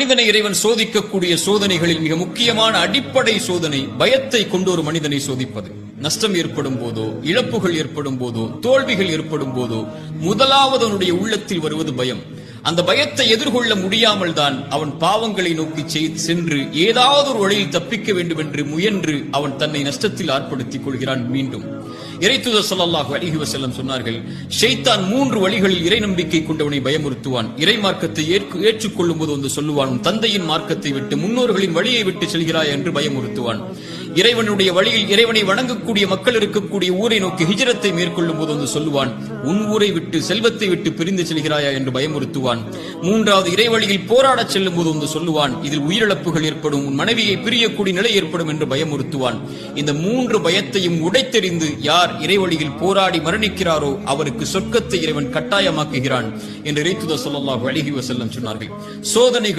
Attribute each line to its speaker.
Speaker 1: மனிதனை இறைவன் சோதிக்கக்கூடிய சோதனைகளில் மிக முக்கியமான அடிப்படை சோதனை பயத்தை கொண்டு ஒரு மனிதனை சோதிப்பது. நஷ்டம் ஏற்படும் போதோ இழப்புகள் ஏற்படும் போதோ தோல்விகள் ஏற்படும் போதோ முதலாவது அவனுடைய உள்ளத்தில் வருவது பயம். அந்த பயத்தை எதிர்கொள்ள முடியாமல் தான் அவன் பாவங்களை நோக்கி சென்று ஏதாவது ஒரு வழியில் தப்பிக்க வேண்டும் என்று முயன்று அவன் தன்னை நஷ்டத்தில் ஆட்படுத்திக் கொள்கிறான் மீண்டும். இறைத்துதர் ஸல்லல்லாஹு அலைஹி செல்லம் சொன்னார்கள் ஷைத்தான் மூன்று வழிகளில் இறை நம்பிக்கை கொண்டவனை பயமுறுத்துவான். இறை மார்க்கத்தை ஏற்று ஏற்றுக்கொள்ளும் போது வந்து சொல்லுவான் தந்தையின் மார்க்கத்தை விட்டு முன்னோர்களின் வழியை விட்டு செல்கிறாய்? என்று பயமுறுத்துவான். இறைவனுடைய வழியில் இறைவனை வணங்கக்கூடிய மக்கள் இருக்கக்கூடிய ஊரை நோக்கி ஹிஜரத்தை மேற்கொள்ளும் போது வந்து சொல்லுவான் உன் ஊரை விட்டு செல்வத்தை விட்டு பிரிந்து செல்கிறாயா? என்று பயமுறுத்துவான். மூன்றாவது இறைவழியில் போராடச் செல்லும் போது வந்து சொல்லுவான் இதில் உயிரிழப்புகள் ஏற்படும் உன் மனைவியை பிரியக்கூடிய நிலை ஏற்படும் என்று பயமுறுத்துவான். இந்த மூன்று பயத்தையும் உடைத்தெறிந்து யார் இறைவழியில் போராடி மரணிக்கிறாரோ அவருக்கு சொர்க்கத்தை இறைவன் கட்டாயமாக்குகிறான் என்று இறைத்துதர் சொல்லாஹு அழகி வசல்லம் சொன்னார்கள். சோதனைகள்